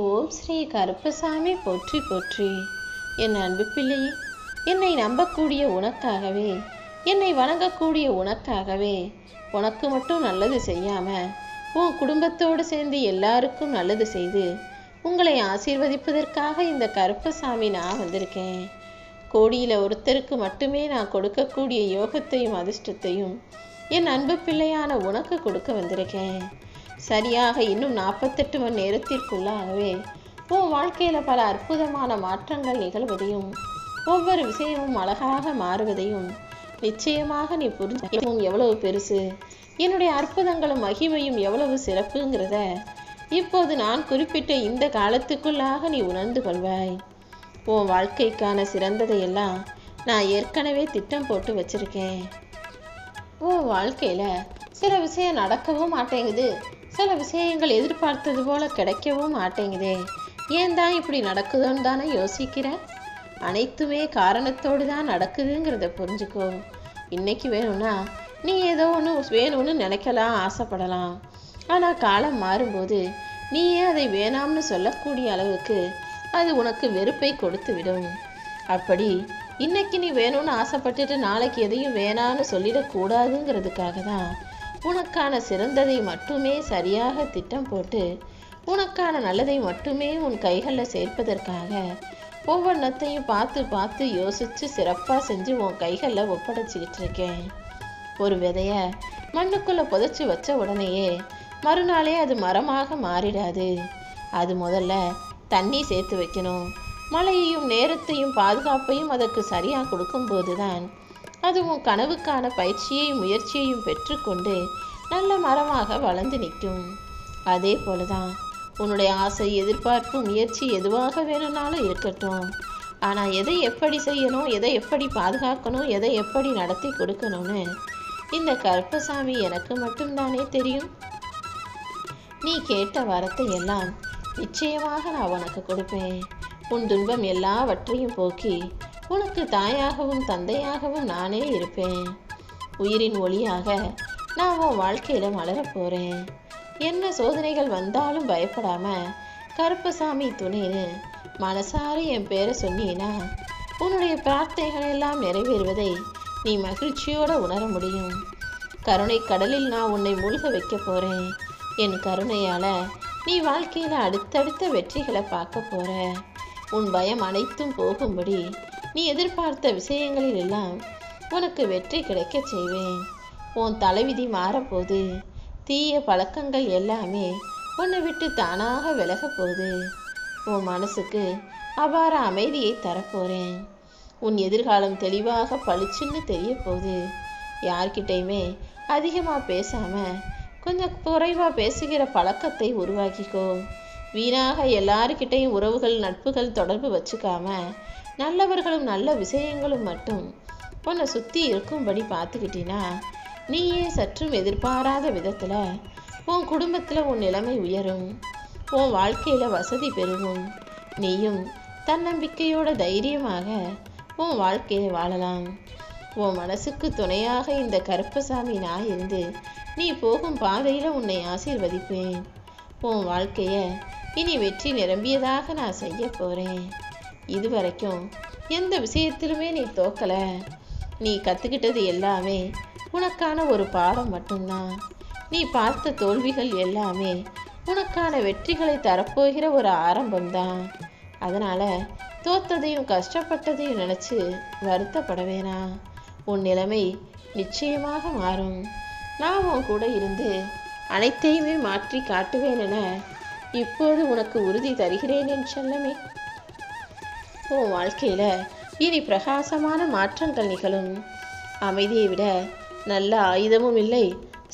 ஓம் ஸ்ரீ கருப்பசாமி போற்றி போற்றி. என் அன்பு பிள்ளையே என்னை நம்பக்கூடிய உனக்காகவே என்னை வணங்கக்கூடிய உனக்காகவே உனக்கு மட்டும் நல்லது செய்யாம உன் குடும்பத்தோடு சேர்ந்து எல்லாருக்கும் நல்லது செய்து உங்களை ஆசீர்வதிப்பதற்காக இந்த கருப்பசாமி நான் வந்திருக்கேன். கோடியில் ஒருத்தருக்கு மட்டுமே நான் கொடுக்கக்கூடிய யோகத்தையும் அதிர்ஷ்டத்தையும் என் அன்பு பிள்ளையான உனக்கு கொடுக்க வந்திருக்கேன். சரியாக இன்னும் நாற்பத்தெட்டு மணி நேரத்திற்குள்ளாகவே உன் வாழ்க்கையில பல அற்புதமான மாற்றங்கள் நிகழ்வதையும் ஒவ்வொரு விஷயமும் அழகாக மாறுவதையும் நிச்சயமாக நீ புரிஞ்சும் எவ்வளவு பெருசு என்னுடைய அற்புதங்களும் மகிமையும் எவ்வளவு சிறப்புங்கிறத இப்போது நான் குறிப்பிட்ட இந்த காலத்துக்குள்ளாக நீ உணர்ந்து கொள்வாய். உன் வாழ்க்கைக்கான சிறந்ததையெல்லாம் நான் ஏற்கனவே திட்டம் போட்டு வச்சிருக்கேன். உன் வாழ்க்கையில சில விஷயம் நடக்கவும் மாட்டேங்குது. சில விஷயங்கள் எதிர்பார்த்தது போல கிடைக்கவும் மாட்டேங்குதே. ஏன் தான் இப்படி நடக்குதுன்னு தானே யோசிக்கிற? அனைத்துமே காரணத்தோடு தான் நடக்குதுங்கிறத புரிஞ்சுக்கோ. இன்னைக்கு வேணும்னா நீ ஏதோ ஒன்று வேணும்னு நினைக்கலாம் ஆசைப்படலாம். ஆனால் காலம் மாறும்போது நீயே அதை வேணாம்னு சொல்லக்கூடிய அளவுக்கு அது உனக்கு வெறுப்பை கொடுத்து விடும். அப்படி இன்னைக்கு நீ வேணும்னு ஆசைப்பட்டுட்டு நாளைக்கு எதையும் வேணான்னு சொல்லிடக்கூடாதுங்கிறதுக்காக தான் உனக்கான சிறந்ததை மட்டுமே சரியாக திட்டம் போட்டு உனக்கான நல்லதை மட்டுமே உன் கைகளில் சேர்ப்பதற்காக ஒவ்வொன்றத்தையும் பார்த்து பார்த்து யோசித்து சிறப்பாக செஞ்சு உன் கைகளில் ஒப்படைச்சிக்கிட்டு இருக்கேன். ஒரு விதைய மண்ணுக்குள்ளே புதைச்சி வச்ச உடனேயே மறுநாளே அது மரமாக மாறிடாது. அது முதல்ல தண்ணி சேர்த்து வைக்கணும். மழையையும் நேரத்தையும் பாதுகாப்பையும் அதற்கு சரியாக கொடுக்கும்போது தான் அதுவும் கனவுக்கான பயிற்சியையும் முயற்சியையும் பெற்றுக்கொண்டு நல்ல மரமாக வளர்ந்து நிற்கும். அதே போல தான் உன்னுடைய ஆசை எதிர்பார்ப்பு முயற்சி எதுவாக வேணும்னாலும் இருக்கட்டும். ஆனால் எதை எப்படி செய்யணும் எதை எப்படி பாதுகாக்கணும் எதை எப்படி நடத்தி கொடுக்கணும்னு இந்த கருப்பசாமி எனக்கு மட்டும்தானே தெரியும். நீ கேட்ட வரத்தை எல்லாம் நிச்சயமாக நான் உனக்கு கொடுப்பேன். உன் துன்பம் எல்லாவற்றையும் போக்கி உனக்கு தாயாகவும் தந்தையாகவும் நானே இருப்பேன். உயிரின் ஒளியாக நான் உன் வாழ்க்கையில மலரப்போகிறேன் என்ன சோதனைகள் வந்தாலும் பயப்படாம கருப்பசாமி துணைன்னு மனசார என் பேரை சொன்னீன்னா உன்னுடைய பிரார்த்தனைகள் எல்லாம் நிறைவேறுவதை நீ மகிழ்ச்சியோட உணர முடியும். கருணை கடலில் நான் உன்னை மூழ்க வைக்க போறேன். என் கருணையால நீ வாழ்க்கையில அடுத்தடுத்த வெற்றிகளை பார்க்க போற. உன் பயம் அனைத்தும் போகும்படி நீ எதிர்பார்த்த விஷயங்களில் எல்லாம் உனக்கு வெற்றி கிடைக்கச் செய்வேன். உன் தலைவிதி மாறப்போகுது தீய பழக்கங்கள் எல்லாமே உன்னை விட்டு தானாக விலக போகுது. உன் மனசுக்கு அபார அமைதியை தரப்போறேன். உன் எதிர்காலம் தெளிவாக பளிச்சுன்னு தெரிய போகுது யார்கிட்டையுமே அதிகமாக பேசாம கொஞ்சம் குறைவாக பேசுகிற பழக்கத்தை உருவாக்கிக்கோ. வீணாக எல்லாருக்கிட்டையும் உறவுகள் நட்புகள் தொடர்பு வச்சுக்காம நல்லவர்களும் நல்ல விஷயங்களும் மட்டும் உன்னை சுற்றி இருக்கும்படி பார்த்துக்கிட்டினா நீயே சற்றும் எதிர்பாராத விதத்தில் உன் குடும்பத்தில் உன் நிலைமை உயரும். உன் வாழ்க்கையில் வசதி பெருகும். நீயும் தன்னம்பிக்கையோட தைரியமாக உன் வாழ்க்கையை வாழலாம். உன் மனசுக்கு துணையாக இந்த கருப்பசாமி நான் இருந்து நீ போகும் பாதையில் உன்னை ஆசீர்வதிப்பேன். உன் வாழ்க்கையை இனி வெற்றி நிரம்பியதாக நான் செய்ய இது இதுவரைக்கும் எந்த விஷயத்திலுமே நீ தோக்கலை. நீ கற்றுக்கிட்டது எல்லாமே உனக்கான ஒரு பாடம் மட்டும்தான். நீ பார்த்த தோல்விகள் எல்லாமே உனக்கான வெற்றிகளை தரப்போகிற ஒரு ஆரம்பம்தான். அதனால் தோத்ததையும் கஷ்டப்பட்டதையும் நினச்சி வருத்தப்பட வேணாம் உன் நிலைமை நிச்சயமாக மாறும். நான் உன் கூட இருந்து அனைத்தையுமே மாற்றி காட்டுவேன் என இப்போது உனக்கு உறுதி தருகிறேன் என் செல்லமே. உன் வாழ்க்கையில் இனி பிரகாசமான மாற்றங்கள் நிகழும். அமைதியை விட நல்ல ஆயுதமும் இல்லை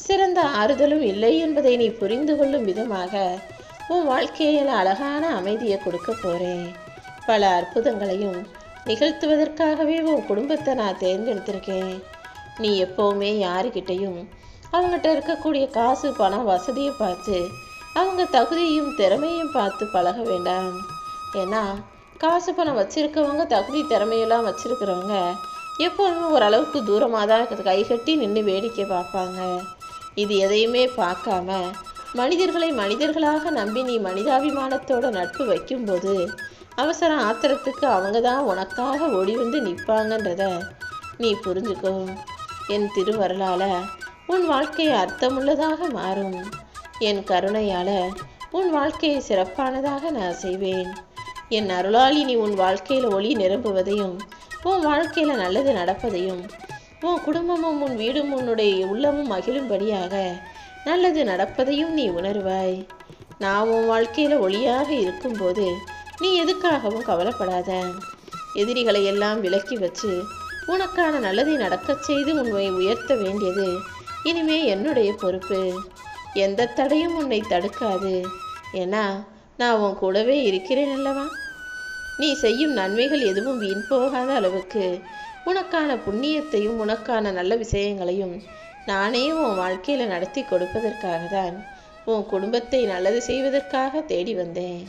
சிறந்த ஆறுதலும் இல்லை என்பதை நீ புரிந்து கொள்ளும் விதமாக உன் வாழ்க்கையில் அழகான அமைதியை கொடுக்க போகிறேன் பல அற்புதங்களையும் நிகழ்த்துவதற்காகவே உன் குடும்பத்தை நான் தேர்ந்தெடுத்திருக்கேன். நீ எப்போவுமே யாருக்கிட்டையும் அவங்ககிட்ட இருக்கக்கூடிய காசு பணம் வசதியை பார்த்து அவங்க தகுதியும் திறமையும் பார்த்து பழக வேண்டாம். ஏன்னா காசு பணம் வச்சிருக்கவங்க தகுதி திறமையெல்லாம் வச்சிருக்கிறவங்க எப்போதுமே ஓரளவுக்கு தூரமாக தான் கைகட்டி நின்று வேடிக்கை பார்ப்பாங்க. இது எதையுமே பார்க்காம மனிதர்களை மனிதர்களாக நம்பி நீ மனிதாபிமானத்தோட நட்பு வைக்கும்போது அவசர ஆத்திரத்துக்கு அவங்க தான் உனக்காக ஓடி வந்து நிற்பாங்கன்றத நீ புரிஞ்சுக்கோ. என் திருவருளால் உன் வாழ்க்கை அர்த்தமுள்ளதாக மாறும். என் கருணையால் உன் வாழ்க்கையை சிறப்பானதாக நான் செய்வேன். என் அருளாளி நீ உன் வாழ்க்கையில் ஒளி நிரம்புவதையும் உன் வாழ்க்கையில் நல்லது நடப்பதையும் உன் குடும்பமும் உன் வீடும் உன்னுடைய உள்ளமும் மகிழும்படியாக நல்லது நடப்பதையும் நீ உணர்வாய். நான் உன் வாழ்க்கையில் ஒளியாக இருக்கும்போது நீ எதுக்காகவும் கவலைப்படாத. எதிரிகளை எல்லாம் விலக்கி வச்சு உனக்கான நல்லதை நடக்கச் செய்து உன்னை உயர்த்த வேண்டியது இனிமே என்னுடைய பொறுப்பு. எந்த தடையும் உன்னை தடுக்காது. ஏன்னா நான் உன் கூடவே இருக்கிறேன் அல்லவா? நீ செய்யும் நன்மைகள் எதுவும் வீண் போகாத அளவுக்கு. உனக்கான புண்ணியத்தையும் உனக்கான நல்ல விஷயங்களையும் நானே உன் வாழ்க்கையில் நடத்தி கொடுப்பதற்காக தான் உன் குடும்பத்தை நல்லது செய்வதற்காக தேடி வந்தேன்.